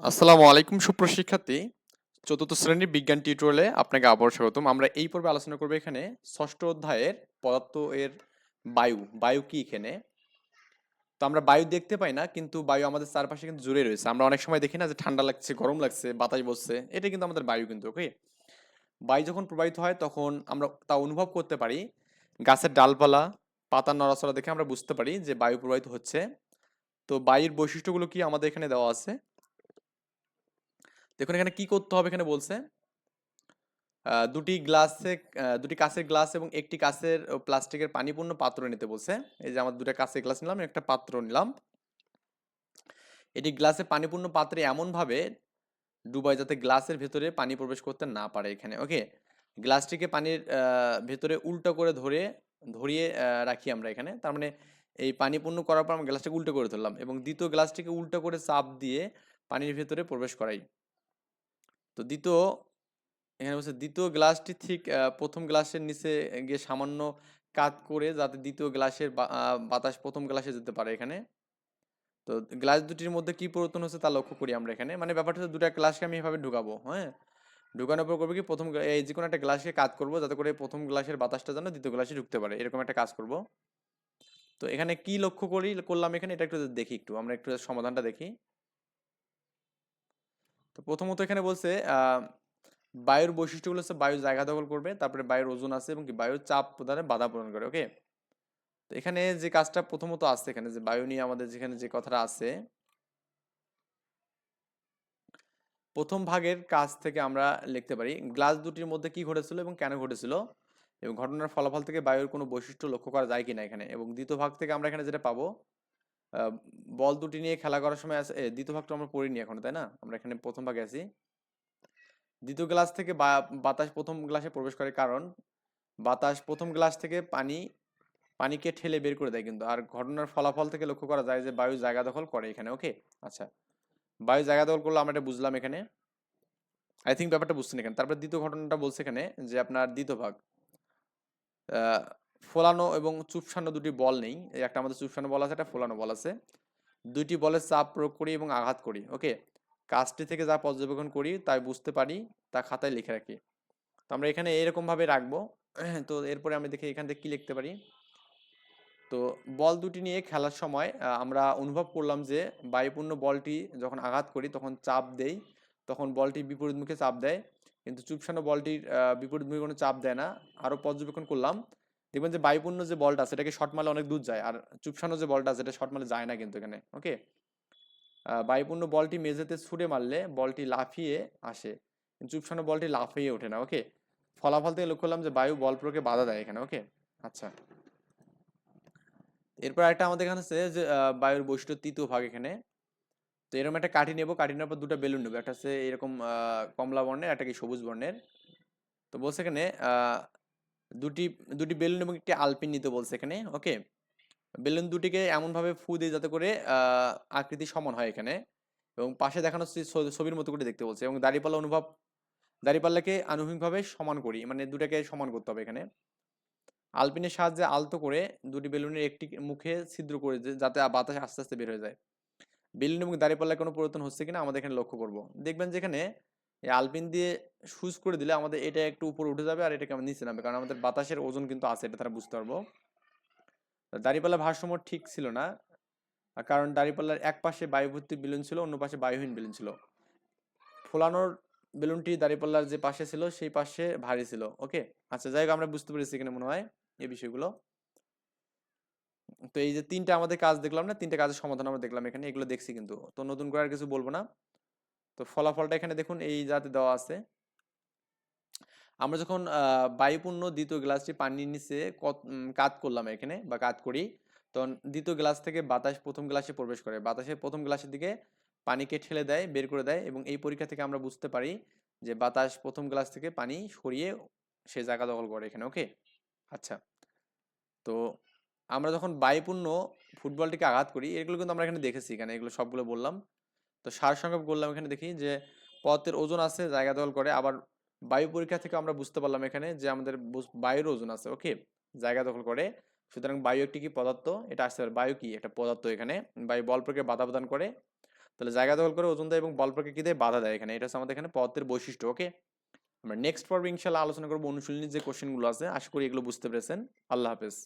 আসসালামু আলাইকুম সুপ্রশিক্ষার্থী চতুর্থ শ্রেণির বিজ্ঞান টিউটোরিয়ালে আপনাকে আবার স্বাগতম। আমরা এই পর্বে আলোচনা করব এখানে ষষ্ঠ অধ্যায়ের পদার্থ এর বায়ু। বায়ু কি এখানে? তো আমরা বায়ু দেখতে পাই না, কিন্তু বায়ু আমাদের চারপাশে কিন্তু জুড়ে রয়েছে। আমরা অনেক সময় দেখি না যে ঠান্ডা লাগছে, গরম লাগছে, বাতাস বসছে। এটা কিন্তু আমাদের বায়ু কিন্তু ওকে বায়ু যখন প্রবাহিত হয়, তখন আমরা তা অনুভব করতে পারি। গাছের ডালপালা, পাতার নড়াচড়া দেখে আমরা বুঝতে পারি যে বায়ু প্রবাহিত হচ্ছে। তো বায়ুর বৈশিষ্ট্যগুলো কি আমাদের এখানে দেওয়া আছে? দেখুন, এখানে কি করতে হবে এখানে বলছে? দুটি গ্লাসে দুটি কাঁচের গ্লাস এবং একটি কাঁচের প্লাস্টিকের পানিপূর্ণ পাত্র নিতে বলছে। এই যে আমার দুটা কাঁচের গ্লাস নিলাম, একটা পাত্র নিলাম। এটি গ্লাসে পানিপূর্ণ পাত্রে এমন ভাবে ডুবাই যাতে গ্লাসের ভেতরে পানি প্রবেশ করতে না পারে এখানে, ওকে? গ্লাসটিকে পানির ভেতরে উল্টো করে ধরে, ধরিয়ে রাখি আমরা এখানে। তার মানে এই পানি পূর্ণ করার পর আমরা গ্লাসটাকে উল্টো করে ধরলাম এবং দ্বিতীয় গ্লাসটিকে উল্টো করে চাপ দিয়ে পানির ভেতরে প্রবেশ করাই। তো দ্বিতীয়, এখানে বলছে দ্বিতীয় গ্লাসটি ঠিক প্রথম গ্লাসের নিচে গিয়ে সামান্য কাত করে যাতে দ্বিতীয় গ্লাসের বাতাস প্রথম গ্লাসে যেতে পারে এখানে। তো গ্লাস দুটির মধ্যে কি পরিবর্তন হচ্ছে তা লক্ষ্য করি আমরা এখানে। মানে ব্যাপারটা হচ্ছে দুটা গ্লাসকে আমি এভাবে ঢুকাবো হ্যাঁ? ঢুকানোর পর করব কি? প্রথম এই যে কোনো একটা গ্লাসকে কাত করব যাতে করে প্রথম গ্লাসের বাতাসটা যেন দ্বিতীয় গ্লাসে ঢুকতে পারে। এরকম একটা কাজ করব। তো এখানে কি লক্ষ্য করি, করলাম এখানে, এটা একটু দেখি একটু, আমরা একটু সমাধানটা দেখি। তো প্রথমত এখানে বলছে বায়ুর বৈশিষ্ট্যগুলো হচ্ছে বায়ু জায়গা দখল করবে, তারপরে বায়ুর ওজন আছে এবং কি বায়ুর চাপ প্রদানে বাধা প্রদান করে ওকে তো এখানে যে কাজটা প্রথমত আছে এখানে, যে বায়ু নিয়ে আমাদের যেখানে যে কথাটা আছে, প্রথম ভাগের কাজ থেকে আমরা লিখতে পারি, গ্লাস দুটির মধ্যে কি ঘটেছিল এবং কেন ঘটেছিল এবং ঘটনার ফলাফল থেকে বায়ুর কোনো বৈশিষ্ট্য লক্ষ্য করা যায় কিনা এখানে, এবং দ্বিতীয় ভাগ থেকে আমরা এখানে যেটা পাবো বল দুটি নিয়ে খেলা করার সময় দ্বিতীয় ভাগটা আমরা পড়িনি এখন, তাই না? আমরা এখানে প্রথম ভাগে আছি। দ্বিতীয় গ্লাস থেকে বাতাস প্রথম গ্লাসে প্রবেশ করে কারণ, বাতাস প্রথম গ্লাস থেকে পানি, পানিকে ঠেলে বের করে দেয় কিন্তু। আর ঘটনার ফলাফল থেকে লক্ষ্য করা যায় যে, বায়ু জায়গা দখল করে এখানে, ওকে? আচ্ছা বায়ু জায়গা দখল করল আমরা এটা বুঝলাম এখানে। আই থিঙ্ক ব্যাপারটা বুঝছেন এখানে। তারপর দ্বিতীয় ঘটনাটা বলছে এখানে যে, আপনার দ্বিতীয় ভাগ ফোলানো এবং চুপসানো দুটি বল নেই। একটা আমাদের চুপসানো বল আছে একটা ফোলানো বল আছে। দুইটি বলের চাপ প্রয়োগ করি এবং আঘাত করি ওকে? কাজটি থেকে যা পর্যবেক্ষণ করি তাই বুঝতে পারি তা খাতায় লিখে রাখি। তো আমরা এখানে এরকম ভাবে রাখব। তো এরপরে আমি দেখি এখান থেকে কি লিখতে পারি। তো বল দুটি নিয়ে খেলার সময় আমরা অনুভব করলাম যে বায়ুপূর্ণ বলটি যখন আঘাত করি তখন চাপ দেই। তখন বলটি বিপরীত মুখে চাপ দেয়। কিন্তু চুপসানো বলটির আহ, বিপরীতমুখী কোনো চাপ দেয় না। আরও পর্যবেক্ষণ করলাম। দেখবেন যে বায়ুপূর্ণ যে বলটা আছে এটাকে শর্ট মারলে অনেক দূর যায়, আর চুপসানো যে বলটা আছে, এটা শর্ট যায় না কিন্তু এখানে ওকে বায়ুপূর্ণ বলটি মেঝেতে ছুঁড়ে মারলে বলটি লাফিয়ে আসে চুপসানো বলটি লাফিয়ে ওঠে না ওকে ফলাফল থেকে লক্ষ্য করলাম যে বায়ু বল প্রয়োগে বাধা দেয় এখানে ওকে আচ্ছা। এরপর একটা আমাদের এখানে আছে যে বায়ুর বৈশিষ্ট্য তৃতীয় ভাগ এখানে। তো এরকম একটা কাঠি নেব, কাঠি নেওয়ার পর দুটো বেলুন নেব, একটা হচ্ছে এরকম কমলা বর্ণের, একটা কি সবুজ বর্ণের। তো বলছে এখানে দুটি দুটি বেলুন এবং একটি আলপিন নিতে বলছে এখানে, ওকে? বেলুন দুটিকে এমনভাবে ফু দিয়ে যাতে করে আকৃতি সমান হয় এখানে এবং পাশে দেখানো ছবির মতো করে দেখতে বলছে এবং দাঁড়িপাল্লা অনুভব, দাঁড়িপাল্লাকে আনুভূমিকভাবে সমান করি মানে দুটাকে সমান করতে হবে এখানে। আলপিনের সাহায্যে আলতো করে দুটি বেলুনের একটি মুখে ছিদ্র করে যাতে বাতাস আস্তে আস্তে বের হয়ে যায়। বেলুন এবং দাঁড়িপাল্লায় কোনো পরিবর্তন হচ্ছে কিনা আমাদের এখানে লক্ষ্য করব। দেখবেন যেখানে এই আলপিন দিয়ে সুজ করে দিলে আমাদের এটা একটু উপরে উঠে যাবে আর এটাকে আমার নিচে নামবে। কারণ আমাদের বাতাসের ওজন কিন্তু আছে, এটা তারা বুঝতে পারব। দাঁড়িপাল্লা ভারসাম্য ঠিক ছিল না। কারণ দাঁড়িপাল্লার এক পাশে বায়ুভর্তি বেলুন ছিল, অন্য পাশে বায়ুহীন বেলুন ছিল। ফোলানোর বেলুনটি দাঁড়িপাল্লার যে পাশে ছিল, সেই পাশে ভারী ছিল, ওকে? আচ্ছা যাই হোক, আমরা বুঝতে পেরেছি এখানে মনে হয় এই বিষয়গুলো। তো এই যে তিনটা আমাদের কাজ দেখলাম না, তিনটা কাজের সমাধান আমরা দেখলাম এখানে, এগুলো দেখছি কিন্তু। তো নতুন করে আর কিছু বলব না। তো ফলাফলটা এখানে দেখুন, এই যাতে দেওয়া আছে। আমরা যখন বায়ুপূর্ণ দ্বিতীয় গ্লাসটি পানির নিচে কাত করলাম এখানে বা কাত করি, তখন দ্বিতীয় গ্লাস থেকে বাতাস প্রথম গ্লাসে প্রবেশ করে। বাতাসের প্রথম গ্লাসের দিকে পানিকে ঠেলে দেয়, বের করে দেয় এবং এই পরীক্ষা থেকে আমরা বুঝতে পারি যে বাতাস প্রথম গ্লাস থেকে পানি সরিয়ে সে জায়গা দখল করে এখানে, ওকে? আচ্ছা। তো আমরা যখন বায়ুপূর্ণ ফুটবলটিকে আঘাত করি, এগুলো কিন্তু আমরা এখানে দেখেছি, এখানে এগুলো সবগুলো বললাম। তো সারসংক্ষেপ করলাম এখানে দেখি যে পদার্থের ওজন আছে, জায়গা দখল করে। আবার বায়ু পরীক্ষা থেকে আমরা বুঝতে পারলাম এখানে যে, আমাদের বায়ুর ওজন আছে, ওকে? জায়গা দখল করে। সুতরাং বায়ু একটি কি পদার্থ? এটা আসতে পারে বায়ু কি? একটা পদার্থ এখানে। বায়ু বল প্রয়োগে বাধা প্রদান করে। তাহলে জায়গা দখল করে ওজন দেয় এবং বল প্রয়োগে কি দেয়? বাধা দেয় এখানে। এটা হচ্ছে আমাদের এখানে পদার্থের বৈশিষ্ট্য, ওকে? আমরা নেক্সট পর্বে ইনশাল্লাহ আলোচনা করব অনুশীলনী যে কোশ্চেনগুলো আছে। আশা করি এগুলো বুঝতে পেরেছেন। আল্লাহ হাফেজ।